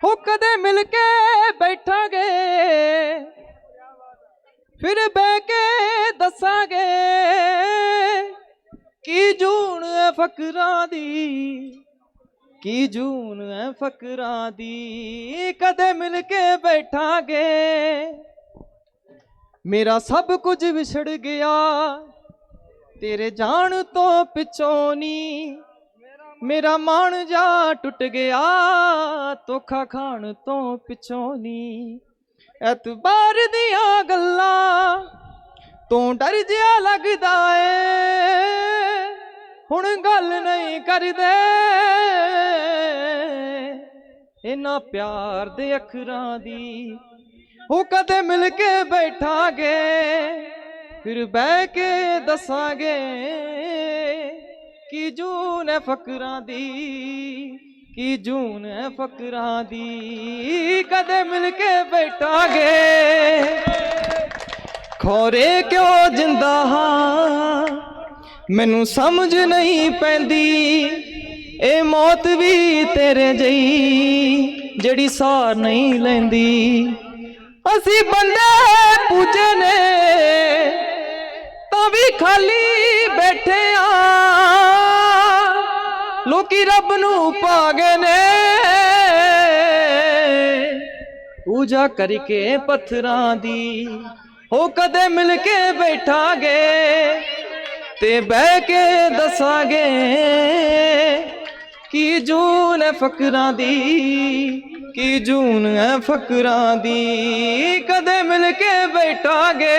ਹੋ ਕਦੇ ਮਿਲ ਕੇ ਬੈਠਾਂਗੇ। ਫਿਰ ਬਹਿ ਕੇ ਦੱਸਾਂਗੇ ਕੀ ਜੂਨ ਐ ਫਕਰਾਂ ਦੀ, ਕੀ ਜੂਨ ਐ ਫਕਰਾਂ ਦੀ, ਕਦੇ ਮਿਲ ਕੇ ਬੈਠਾਂਗੇ। ਮੇਰਾ ਸਭ ਕੁਝ ਵਿਛੜ ਗਿਆ, ਤੇਰੇ ਜਾਣ ਤੋਂ ਪਿੱਛੋਂ ਨਹੀਂ ਮੇਰਾ ਮਨ ਜਾ ਟੁੱਟ ਗਿਆ, ਧੋਖਾ ਖਾਣ ਤੋਂ ਪਿਛੋਂ ਨੀ। ਐਤਬਾਰ ਦੀਆਂ ਗੱਲਾਂ ਤੂੰ ਡਰ ਜਿਆ ਲੱਗਦਾ ਏ। ਹੁਣ ਗੱਲ ਨਹੀਂ ਕਰਦੇ। ਇਹਨਾਂ ਪਿਆਰ ਦੇ ਅੱਖਰਾਂ ਦੀ ਉਹ ਕਦੇ ਮਿਲ ਕੇ ਬੈਠਾਂਗੇ, ਫਿਰ ਬਹਿ ਕੇ ਦੱਸਾਂਗੇ। ਕੀ ਜੂਨ ਹੈ ਫਕਰਾਂ ਦੀ? ਕੀ ਜੂਨ ਹੈ ਫਕਰਾਂ ਦੀ? ਕਦੇ ਮਿਲ ਕੇ ਬੈਠਾਂਗੇ। ਖੋਰੇ ਕਿਉਂ ਜਿੰਦਾ ਹਾਂ? ਮੈਨੂੰ ਸਮਝ ਨਹੀਂ ਪੈਂਦੀ। ਇਹ ਮੌਤ ਵੀ ਤੇਰੇ ਜਈ, ਜਿਹੜੀ ਸਾਰ ਨਹੀਂ ਲੈਂਦੀ। ਅਸੀਂ ਬੰਦੇ ਪੂਜੇ ਨੇ ਲੋਕੀ ਰੱਬ ਨੂੰ ਪਾਗੇ ਨੇ। ਪੂਜਾ ਕਰਕੇ ਪੱਥਰਾਂ ਦੀ ਹੋ ਕਦੇ ਮਿਲ ਕੇ ਬੈਠਾਂਗੇ ਤੇ ਬਹਿ ਕੇ ਦੱਸਾਂਗੇ ਕੀ ਜੂਨ ਹੈ ਫਕਰਾਂ ਦੀ, ਕੀ ਜੂਨ ਹੈ ਫਕਰਾਂ ਦੀ। ਕਦੇ ਮਿਲ ਕੇ ਬੈਠਾਂਗੇ